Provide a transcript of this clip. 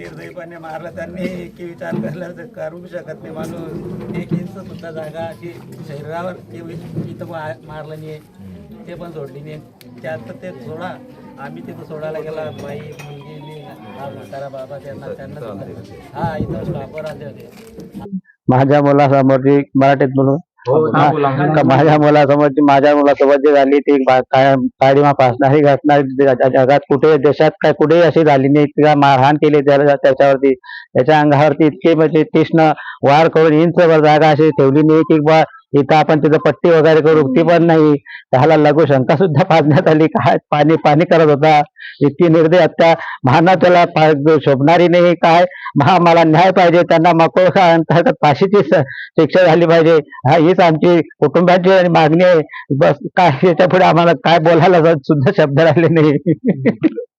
निर्दयीपणे मारलं. त्यांनी की विचार केला तर करू शकत नाही माणूस. एक इंच सुद्धा जागा अशी शरीरावर ते इथं मारलं नाही. ते पण सोडली नाही. त्यात ते सोडा. आम्ही तिथं सोडायला गेला. बाई मुलगी मी हा म्हातारा बाबा त्यांना त्यांना हा इथं स्टॉपवर आले होते. माझ्या मुलासमोरची मराठीत बोलू का माझ्या मुलासमोरची माझ्या मुलासोबत जी झाली ती काळीमा फासणारी घटना जगात कुठे देशात काय कुठेही अशी झाली नाही. तिला मारहाण केली त्याला त्याच्यावरती त्याच्या अंगावरती इतके म्हणजे तीक्ष्ण वार करून इंचभर जागा अशी ठेवली नाही. की बा इथं आपण तिथं पट्टी वगैरे करू? ती पण नाही. त्याला लघु शंका सुद्धा पाजण्यात आली. काय पाणी पाणी करत होता? इतकी निर्दय हत्या. महाना त्याला शोभणारी नाही. काय? महा मला न्याय पाहिजे. त्यांना मको अंतर्गत फाशीची शिक्षा झाली पाहिजे. हा हीच आमची कुटुंबाची आणि मागणी आहे. बस काय याच्यापुढे आम्हाला काय बोलायला सुद्धा शब्द राहिले नाही.